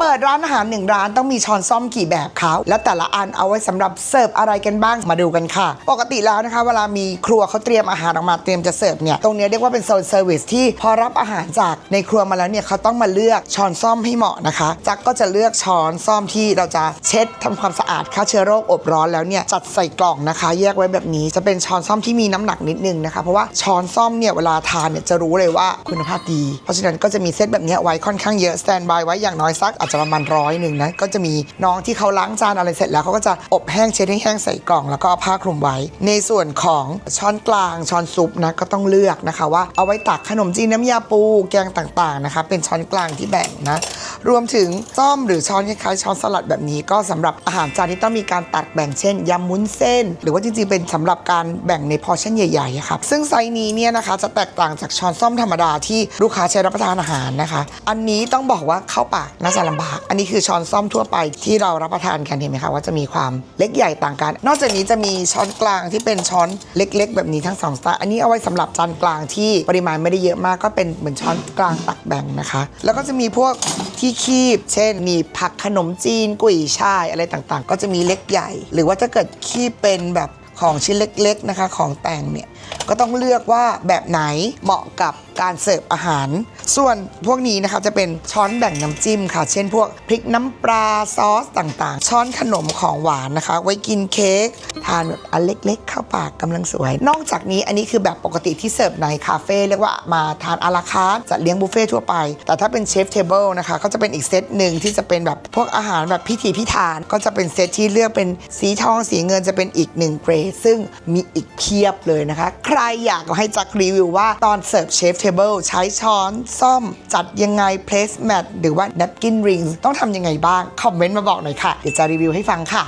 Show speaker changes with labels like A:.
A: เปิดร้านอาหารหนึ่งร้านต้องมีช้อนซ่อมกี่แบบคะแล้วแต่ละอันเอาไว้สำหรับเสิร์ฟอะไรกันบ้างมาดูกันค่ะ ปกติแล้วนะคะ เวลามีครัวเขาเตรียมอาหารออกมาเตรียมจะเสิร์ฟเนี่ยตรงนี้เรียกว่าเป็นโซนเซอร์วิสที่พอรับอาหารจากในครัวมาแล้วเนี่ยเขาต้องมาเลือกช้อนซ่อมให้เหมาะนะคะจักก็จะเลือกช้อนซ่อมที่เราจะเช็ดทำความสะอาดฆ่าเชื้อโรคอบร้อนแล้วเนี่ยจัดใส่กล่องนะคะ แยกไว้แบบนี้จะเป็นช้อนซ่อมที่มีน้ำหนักนิดนึงนะคะ เพราะว่าช้อนซ่อมเนี่ยเวลาทานเนี่ยจะรู้เลยว่าคุณภาพดี เพราะฉะนั้นก็จะมีเซตแบบนี้ไว้ค่อนข้างเยอะสแตนบายไว้อย่างน้อยสักอาจจะประมาณร้อยหนึ่งนะก็จะมีน้องที่เขาล้างจานอะไรเสร็จแล้วเขาก็จะอบแห้งเช็ดให้แห้งใส่กล่องแล้วก็เอาผ้าคลุมไว้ ในส่วนของช้อนกลางช้อนซุปนะก็ต้องเลือกนะคะว่าเอาไว้ตักขนมจีนน้ำยาปูแกงต่างๆนะคะเป็นช้อนกลางที่แบ่งนะรวมถึงซ่อมหรือช้อนคล้ายๆช้อนสลัดแบบนี้ก็สำหรับอาหารจานที่ต้องมีการตัดแบ่งเช่นยำมุ้นเส้น หรือว่าจริงๆเป็นสำหรับการแบ่งในพอชั่นใหญ่ๆครับซึ่งไซส์นี้เนี่ยนะคะจะแตกต่างจากช้อนซ่อมธรรมดาที่ลูกค้าใช้รับประทานอาหารนะคะ อันนี้ต้องบอกว่าเข้าปากน่าจะลำบาก อันนี้คือช้อนซ่อมทั่วไปที่เรารับประทานกันเห็นไหมคะว่าจะมีความเล็กใหญ่ต่างกัน นอกจากนี้จะมีช้อนกลางที่เป็นช้อนเล็ก ๆ แบบนี้ทั้งสองสไตล์อันนี้เอาไว้สำหรับจานกลางที่ปริมาณไม่ได้เยอะมากก็เป็นเหมือนช้อนกลางตักแบ่งนะคะ แล้วก็จะมีพวกที่คีบ เช่น มีผักขนมจีนกุยช่ายอะไรต่างๆ ก็จะมีเล็กใหญ่ หรือว่าถ้าเกิดคีบเป็นแบบของชิ้นเล็กๆนะคะ ของแต่งเนี่ยก็ต้องเลือกว่าแบบไหนเหมาะกับ การเสิร์ฟอาหาร ส่วนพวกนี้นะคะจะเป็นช้อนแบ่งน้ำจิ้มค่ะ เช่นพวกพริกน้ำปลาซอสต่างๆ ช้อนขนมของหวานนะคะ ไว้กินเค้กทานแบบอันเล็กๆ เข้าปากกำลังสวย นอกจากนี้อันนี้คือแบบปกติที่เสิร์ฟในคาเฟ่เรียกว่ามาทานอาราคารจัดเลี้ยงบุฟเฟ่ทั่วไป แต่ถ้าเป็นเชฟเทเบิลนะคะก็จะเป็นอีกเซตหนึ่งที่จะเป็นแบบพวกอาหารแบบพิถีพิถันก็จะเป็นเซตที่เลือกเป็นสีทองสีเงินจะเป็นอีกหนึ่งเกรดซึ่งมีอีกเพียบเลยนะคะ ใครอยากให้จักรีวิวว่าตอนเสิร์ฟเชฟเทเบิลใช้ช้อน ซ่อม จัดยังไงเพลสแมทหรือว่า napkin rings ต้องทำยังไงบ้าง คอมเมนต์มาบอกหน่อยค่ะ เดี๋ยวจะรีวิวให้ฟังค่ะ